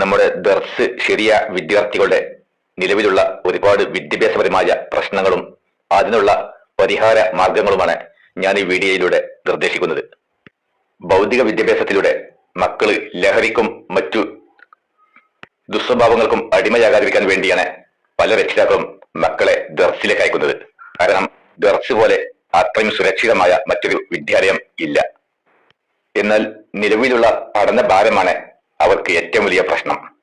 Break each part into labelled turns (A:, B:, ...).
A: നമ്മുടെ ദർസ് ശരിയ വിദ്യാർത്ഥികളുടെ നിലവിലുള്ള ഒരുപാട് വിദ്യാഭ്യാസപരമായ പ്രശ്നങ്ങളും അതിനുള്ള പരിഹാര മാർഗങ്ങളുമാണ് ഞാൻ ഈ വീഡിയോയിലൂടെ നിർദ്ദേശിക്കുന്നത്. ഭൗതിക വിദ്യാഭ്യാസത്തിലൂടെ മക്കൾ ലഹരിക്കും മറ്റു ദുസ്വഭാവങ്ങൾക്കും അടിമയാകാതിരിക്കാൻ വേണ്ടിയാണ് പല രക്ഷിതാക്കളും മക്കളെ ദർസിലേക്ക് അയക്കുന്നത്. കാരണം ദർസ് പോലെ അത്രയും സുരക്ഷിതമായ മറ്റൊരു വിദ്യാലയം ഇല്ല. എന്നാൽ നിലവിലുള്ള പഠന ഭാരമാണ് അവർക്ക് ഏറ്റവും വലിയ പ്രശ്നം.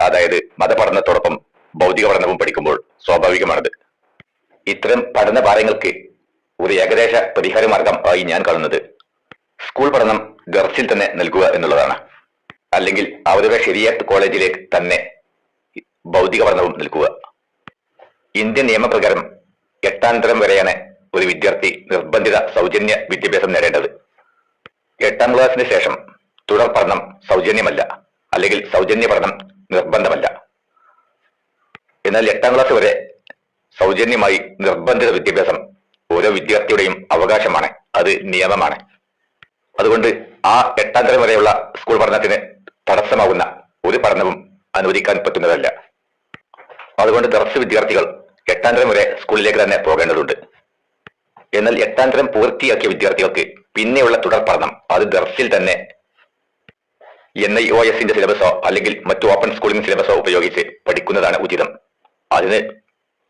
A: അതായത് മതപഠനത്തോടൊപ്പം ഭൗതിക പഠനവും പഠിക്കുമ്പോൾ സ്വാഭാവികമാണത്. ഇത്തരം പഠന ഭാരങ്ങൾക്ക് ഒരു ഏകദേശ പരിഹാര മാർഗം ആയി ഞാൻ കാണുന്നത്. സ്കൂൾ പഠനം ഗർസിൽ തന്നെ നൽകുക എന്നുള്ളതാണ്. അല്ലെങ്കിൽ അവരുടെ ശരിയത്ത് കോളേജിലേക്ക് തന്നെ ഭൗതിക പഠനവും നൽകുക. ഇന്ത്യൻ നിയമപ്രകാരം എട്ടാം തരം വരെയാണ് ഒരു വിദ്യാർത്ഥി നിർബന്ധിത സൗജന്യ വിദ്യാഭ്യാസം നേടേണ്ടത്. എട്ടാം ക്ലാസ്സിന് ശേഷം തുടർ പഠനം സൗജന്യമല്ല അല്ലെങ്കിൽ സൗജന്യ പഠനം നിർബന്ധമല്ല. എന്നാൽ എട്ടാം ക്ലാസ് വരെ സൗജന്യമായി നിർബന്ധിത വിദ്യാഭ്യാസം ഓരോ വിദ്യാർത്ഥിയുടെയും അവകാശമാണ് അത് നിയമമാണ്. അതുകൊണ്ട് ആ എട്ടാം തരം വരെയുള്ള സ്കൂൾ പഠനത്തിന് തടസ്സമാകുന്ന ഒരു പഠനവും അനുവദിക്കാൻ പറ്റുന്നതല്ല. അതുകൊണ്ട് ദർശ വിദ്യാർത്ഥികൾ എട്ടാം തരം വരെ സ്കൂളിലേക്ക് തന്നെ പോകേണ്ടതുണ്ട്. എന്നാൽ എട്ടാം തരം പൂർത്തിയാക്കിയ വിദ്യാർത്ഥികൾക്ക് പിന്നെയുള്ള തുടർ പഠനം അത് ദർസിൽ തന്നെ എൻ ഐ ഒ എസിന്റെ സിലബസോ അല്ലെങ്കിൽ മറ്റു ഓപ്പൺ സ്കൂളിംഗ് സിലബസോ ഉപയോഗിച്ച് പഠിക്കുന്നതാണ് ഉചിതം. അതിന്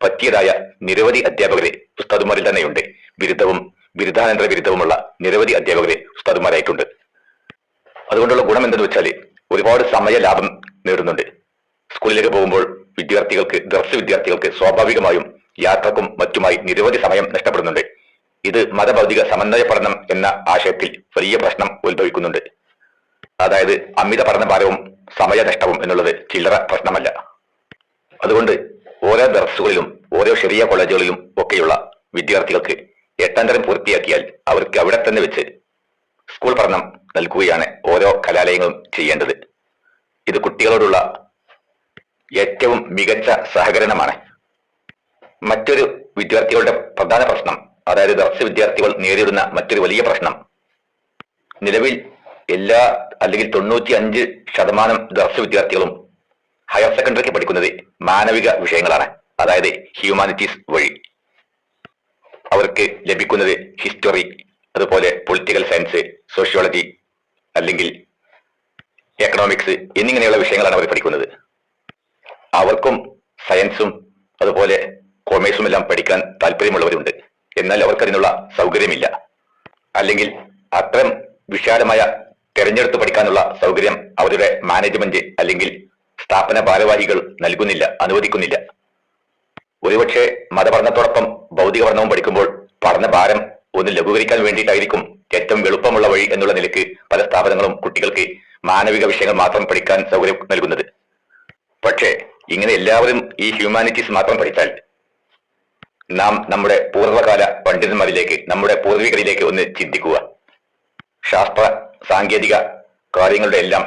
A: പറ്റിയതായ നിരവധി അധ്യാപകരെ ഉസ്താദുമാരിൽ തന്നെയുണ്ട്. ബിരുദവും ബിരുദാനന്തര ബിരുദവുമുള്ള നിരവധി അധ്യാപകരെ ഉസ്താദുമാരായിട്ടുണ്ട്. അതുകൊണ്ടുള്ള ഗുണം എന്തെന്ന് വെച്ചാൽ ഒരുപാട് സമയ ലാഭം നേടുന്നുണ്ട്. സ്കൂളിലേക്ക് പോകുമ്പോൾ വിദ്യാർത്ഥികൾക്ക് ദർശ വിദ്യാർത്ഥികൾക്ക് സ്വാഭാവികമായും യാത്രക്കും മറ്റുമായി നിരവധി സമയം നഷ്ടപ്പെടുന്നുണ്ട്. ഇത് മതഭൗതിക സമന്വയ പഠനം എന്ന ആശയത്തിൽ വലിയ പ്രശ്നം ഉത്ഭവിക്കുന്നുണ്ട്. അതായത് അമിത പഠനഭാരവും സമയനഷ്ടവും എന്നുള്ളത് ചില്ലറ പ്രശ്നമല്ല. അതുകൊണ്ട് ഓരോ ദർസുകളിലും ഓരോ ചെറിയ കോളേജുകളിലും ഒക്കെയുള്ള വിദ്യാർത്ഥികൾക്ക് എട്ടാം തരം പൂർത്തിയാക്കിയാൽ അവർക്ക് അവിടെ തന്നെ വെച്ച് സ്കൂൾ പഠനം നൽകുകയാണ് ഓരോ കലാലയങ്ങളും ചെയ്യേണ്ടത്. ഇത് കുട്ടികളോടുള്ള ഏറ്റവും മികച്ച സഹകരണമാണ്. മറ്റൊരു വിദ്യാർത്ഥികളുടെ പ്രധാന പ്രശ്നം അതായത് ദർശ വിദ്യാർത്ഥികൾ നേരിടുന്ന മറ്റൊരു വലിയ പ്രശ്നം നിലവിൽ എല്ലാ അല്ലെങ്കിൽ തൊണ്ണൂറ്റി അഞ്ച് ശതമാനം ദർശ വിദ്യാർത്ഥികളും ഹയർ സെക്കൻഡറിക്ക് പഠിക്കുന്നത് മാനവിക വിഷയങ്ങളാണ്. അതായത് ഹ്യൂമാനിറ്റീസ് വഴി. അവർക്ക് ലഭിക്കുന്നത് ഹിസ്റ്ററി അതുപോലെ പൊളിറ്റിക്കൽ സയൻസ് സോഷ്യോളജി അല്ലെങ്കിൽ എക്കണോമിക്സ് എന്നിങ്ങനെയുള്ള വിഷയങ്ങളാണ് അവർ പഠിക്കുന്നത്. അവർക്കും സയൻസും അതുപോലെ കോമേഴ്സും എല്ലാം പഠിക്കാൻ താല്പര്യമുള്ളവരുണ്ട്. എന്നാൽ അവർക്കതിനുള്ള സൗകര്യമില്ല. അല്ലെങ്കിൽ അത്തരം വിശാലമായ തെരഞ്ഞെടുത്ത് പഠിക്കാനുള്ള സൗകര്യം അവരുടെ മാനേജ്മെന്റ് അല്ലെങ്കിൽ സ്ഥാപന ഭാരവാഹികൾ നൽകുന്നില്ല അനുവദിക്കുന്നില്ല. ഒരുപക്ഷെ മതപഠനത്തോടൊപ്പം ഭൗതിക പഠനവും പഠിക്കുമ്പോൾ പഠന ഭാരം ഒന്ന് ലഘൂകരിക്കാൻ വേണ്ടിയിട്ടായിരിക്കും ഏറ്റവും എളുപ്പമുള്ള വഴി എന്നുള്ള നിലയ്ക്ക് പല സ്ഥാപനങ്ങളും കുട്ടികൾക്ക് മാനവിക വിഷയങ്ങൾ മാത്രം പഠിക്കാൻ സൗകര്യം നൽകുന്നത്. പക്ഷേ ഇങ്ങനെ എല്ലാവരും ഈ ഹ്യൂമാനിറ്റീസ് മാത്രം പഠിച്ചാൽ നാം നമ്മുടെ പൂർവകാല പണ്ഡിതന്മാരിലേക്ക് നമ്മുടെ പൂർവികരിലേക്ക് ഒന്ന് ചിന്തിക്കുക. ശാസ്ത്ര സാങ്കേതിക കാര്യങ്ങളുടെ എല്ലാം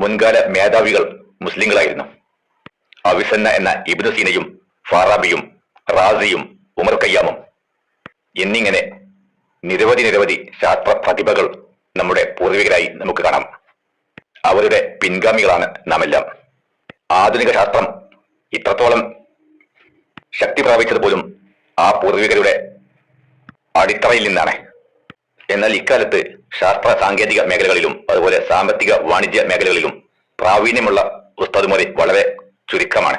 A: മുൻകാല മേധാവികൾ മുസ്ലിങ്ങളായിരുന്നു. അവിസന്ന എന്ന ഇബ്നു സീനയും ഫാറാബിയും റാസിയും ഉമർ കയ്യാമും എന്നിങ്ങനെ നിരവധി നിരവധി ശാസ്ത്ര പ്രതിഭകൾ നമ്മുടെ പൂർവികരായി നമുക്ക് കാണാം. അവരുടെ പിൻഗാമികളാണ് നാം എല്ലാം ആധുനിക ശാസ്ത്രം ഇത്രത്തോളം ശക്തി പ്രാപിച്ചത് പോലും ആ പൂർവികരുടെ അടിത്തറയിൽ നിന്നാണ്. എന്നാൽ ഇക്കാലത്ത് ശാസ്ത്ര സാങ്കേതിക മേഖലകളിലും അതുപോലെ സാമ്പത്തിക വാണിജ്യ മേഖലകളിലും പ്രാവീണ്യമുള്ള ഉസ്താദുമാരെ വളരെ ചുരുക്കമാണ്.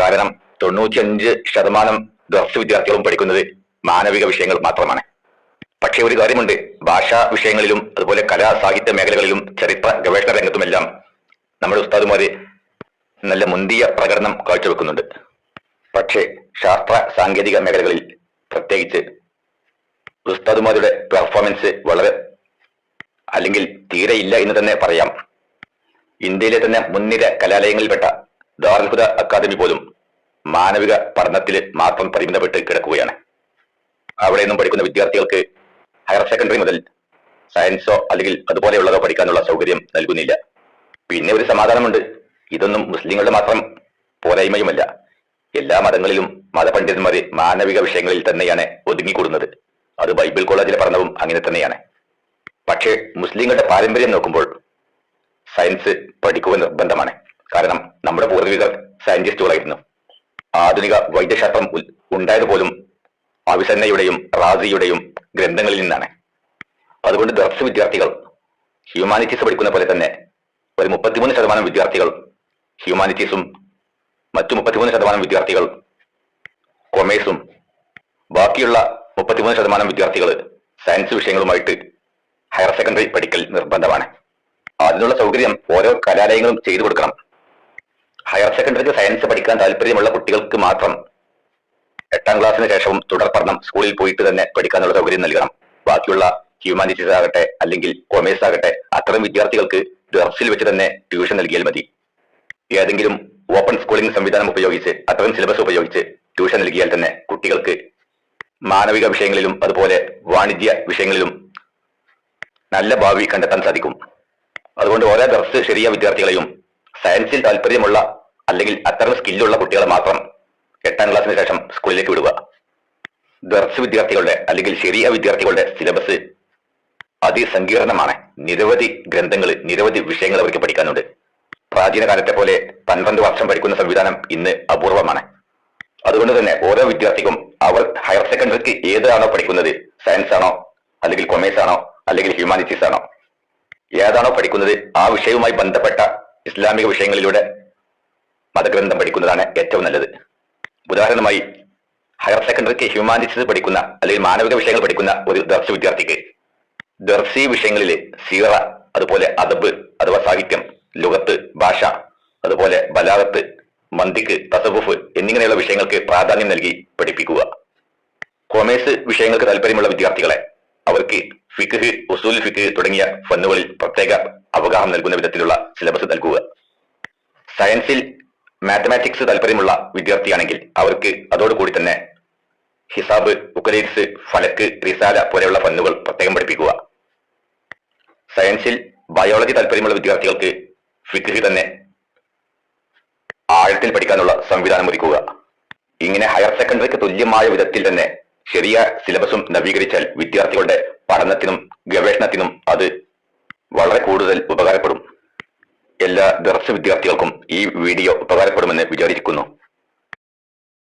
A: കാരണം തൊണ്ണൂറ്റിയഞ്ച് ശതമാനം ദർശ വിദ്യാർത്ഥികളും പഠിക്കുന്നത് മാനവിക വിഷയങ്ങൾ മാത്രമാണ്. പക്ഷേ ഒരു കാര്യമുണ്ട് ഭാഷാ വിഷയങ്ങളിലും അതുപോലെ കലാ സാഹിത്യ മേഖലകളിലും ചരിത്ര ഗവേഷണ രംഗത്തുമെല്ലാം നമ്മുടെ ഉസ്താദുമാര് നല്ല മുന്തിയ പ്രകടനം കാഴ്ചവെക്കുന്നുണ്ട്. പക്ഷേ ശാസ്ത്ര സാങ്കേതിക മേഖലകളിൽ പ്രത്യേകിച്ച് ഉസ്താദുമാരുടെ പെർഫോമൻസ് വളരെ അല്ലെങ്കിൽ തീരെ ഇല്ല എന്ന് തന്നെ പറയാം. ഇന്ത്യയിലെ തന്നെ മുൻനിര കലാലയങ്ങളിൽപ്പെട്ട ദാർഹുദ അക്കാദമി പോലും മാനവിക പഠനത്തിൽ മാത്രം പരിമിതപ്പെട്ട് കിടക്കുകയാണ്. അവിടെ നിന്നും പഠിക്കുന്ന വിദ്യാർത്ഥികൾക്ക് ഹയർ സെക്കൻഡറി മുതൽ സയൻസോ അല്ലെങ്കിൽ അതുപോലെയുള്ളതോ പഠിക്കാനുള്ള സൗകര്യം നൽകുന്നില്ല. പിന്നെ ഒരു സമാധാനമുണ്ട്. ഇതൊന്നും മുസ്ലിങ്ങളുടെ മാത്രം പോരായ്മയുമല്ല. എല്ലാ മതങ്ങളിലും മതപണ്ഡിതന്മാർ മാനവിക വിഷയങ്ങളിൽ തന്നെയാണ് ഒതുങ്ങിക്കൂടുന്നത്. അത് ബൈബിൾ കോളേജിലെ പഠനവും അങ്ങനെ തന്നെയാണ്. പക്ഷേ മുസ്ലിങ്ങളുടെ പാരമ്പര്യം നോക്കുമ്പോൾ സയൻസ് പഠിക്കുക നിർബന്ധമാണ്. കാരണം നമ്മുടെ പൂർവികർ സയന്റിസ്റ്റുകളായിരുന്നു. ആധുനിക വൈദ്യശാസ്ത്രം ഉണ്ടായത് പോലും അവിസന്നയുടെയും റാസിയുടെയും ഗ്രന്ഥങ്ങളിൽ നിന്നാണ്. അതുകൊണ്ട് ദർസ് വിദ്യാർത്ഥികൾ ഹ്യൂമാനിറ്റീസ് പഠിക്കുന്ന പോലെ തന്നെ ഒരു മുപ്പത്തിമൂന്ന് ശതമാനം വിദ്യാർത്ഥികൾ ഹ്യൂമാനിറ്റീസും മറ്റു മുപ്പത്തിമൂന്ന് ശതമാനം വിദ്യാർത്ഥികൾ കൊമേഴ്സും ബാക്കിയുള്ള മുപ്പത്തിമൂന്ന് ശതമാനം വിദ്യാർത്ഥികൾ സയൻസ് വിഷയങ്ങളുമായിട്ട് ഹയർ സെക്കൻഡറി പഠിക്കൽ നിർബന്ധമാണ്. അതിനുള്ള സൗകര്യം ഓരോ കലാലയങ്ങളും ചെയ്തു കൊടുക്കണം. ഹയർ സെക്കൻഡറിക്ക് സയൻസ് പഠിക്കാൻ താല്പര്യമുള്ള കുട്ടികൾക്ക് മാത്രം എട്ടാം ക്ലാസ്സിന് ശേഷവും തുടർ പഠനം സ്കൂളിൽ പോയിട്ട് തന്നെ പഠിക്കാനുള്ള സൗകര്യം നൽകണം. ബാക്കിയുള്ള ഹ്യൂമാനിറ്റീസ് ആകട്ടെ അല്ലെങ്കിൽ കൊമേഴ്സ് ആകട്ടെ അത്തരം വിദ്യാർത്ഥികൾക്ക് ദർസിൽ വെച്ച് തന്നെ ട്യൂഷൻ നൽകിയാൽ മതി. ഏതെങ്കിലും ഓപ്പൺ സ്കൂളിംഗ് സംവിധാനം ഉപയോഗിച്ച് അത്തരം സിലബസ് ഉപയോഗിച്ച് ട്യൂഷൻ നൽകിയാൽ തന്നെ കുട്ടികൾക്ക് മാനവിക വിഷയങ്ങളിലും അതുപോലെ വാണിജ്യ വിഷയങ്ങളിലും നല്ല ഭാവി കണ്ടെത്താൻ സാധിക്കും. അതുകൊണ്ട് ഓരോ ദർസ് ശരിയ വിദ്യാർത്ഥികളെയും സയൻസിൽ താല്പര്യമുള്ള അല്ലെങ്കിൽ അത്തരം സ്കില്ലുള്ള കുട്ടികളെ മാത്രം എട്ടാം ക്ലാസ്സിന് ശേഷം സ്കൂളിലേക്ക് വിടുക. ദർസ് വിദ്യാർത്ഥികളുടെ അല്ലെങ്കിൽ ശരിയ വിദ്യാർത്ഥികളുടെ സിലബസ് അതിസങ്കീർണമാണ്. നിരവധി ഗ്രന്ഥങ്ങൾ നിരവധി വിഷയങ്ങൾ അവർക്ക് പഠിക്കാനുണ്ട്. പ്രാചീന കാലത്തെ പോലെ പന്ത്രണ്ട് വർഷം പഠിക്കുന്ന സംവിധാനം ഇന്ന് അപൂർവമാണ്. അതുകൊണ്ട് തന്നെ ഓരോ വിദ്യാർത്ഥിക്കും അവർ ഹയർ സെക്കൻഡറിക്ക് ഏതാണോ പഠിക്കുന്നത്? സയൻസ് ആണോ? അല്ലെങ്കിൽ കൊമേഴ്സ് ആണോ? അല്ലെങ്കിൽ ഹ്യൂമാനിറ്റീസ് ആണോ? ഏതാണോ പഠിക്കുന്നത്? ആ വിഷയവുമായി ബന്ധപ്പെട്ട ഇസ്ലാമിക വിഷയങ്ങളിലൂടെ മതഗ്രന്ഥം പഠിക്കുന്നതാണ് ഏറ്റവും നല്ലത്. ഉദാഹരണമായി ഹയർ സെക്കൻഡറിക്ക് ഹ്യൂമാനിറ്റീസ് പഠിക്കുന്ന അല്ലെങ്കിൽ മാനവിക വിഷയങ്ങൾ പഠിക്കുന്ന ഒരു ദർശ വിദ്യാർത്ഥിക്ക് ദർസി വിഷയങ്ങളിൽ സീറ അതുപോലെ അദബ് അഥവാ സാഹിത്യം ലുഗത്ത് ഭാഷ അതുപോലെ ബലാഗത്ത് മന്ദിക്ക് തസവുഫ് എന്നിങ്ങനെയുള്ള വിഷയങ്ങൾക്ക് പ്രാധാന്യം നൽകി പഠിപ്പിക്കുക. കൊമേഴ്സ് വിഷയങ്ങൾക്ക് താല്പര്യമുള്ള വിദ്യാർത്ഥികളെ അവർക്ക് ഫിഖ് ഉസൂൽ ഫിഖ് തുടങ്ങിയ ഫന്നുകളിൽ പ്രത്യേക അവഗാഹം നൽകുന്ന വിധത്തിലുള്ള സിലബസ് നൽകുക. സയൻസിൽ മാത്തമാറ്റിക്സ് താല്പര്യമുള്ള വിദ്യാർത്ഥിയാണെങ്കിൽ അവർക്ക് അതോടുകൂടി തന്നെ ഹിസാബ് ഉക്കലേറ്റ്സ് ഫലക്ക് റിസാല പോലെയുള്ള ഫന്നുകൾ പ്രത്യേകം പഠിപ്പിക്കുക. സയൻസിൽ ബയോളജി താല്പര്യമുള്ള വിദ്യാർത്ഥികൾക്ക് ഫിഖ് തന്നെ ആഴത്തിൽ പഠിക്കാനുള്ള സംവിധാനം ഒരുക്കുക. ഇങ്ങനെ ഹയർ സെക്കൻഡറിക്ക് തുല്യമായ വിധത്തിൽ തന്നെ ചെറിയ സിലബസും നവീകരിച്ചാൽ വിദ്യാർത്ഥികളുടെ പഠനത്തിനും ഗവേഷണത്തിനും അത് വളരെ കൂടുതൽ ഉപകാരപ്പെടും. എല്ലാ ദർശ വിദ്യാർത്ഥികൾക്കും ഈ വീഡിയോ ഉപകാരപ്പെടുമെന്ന് വിചാരിക്കുന്നു.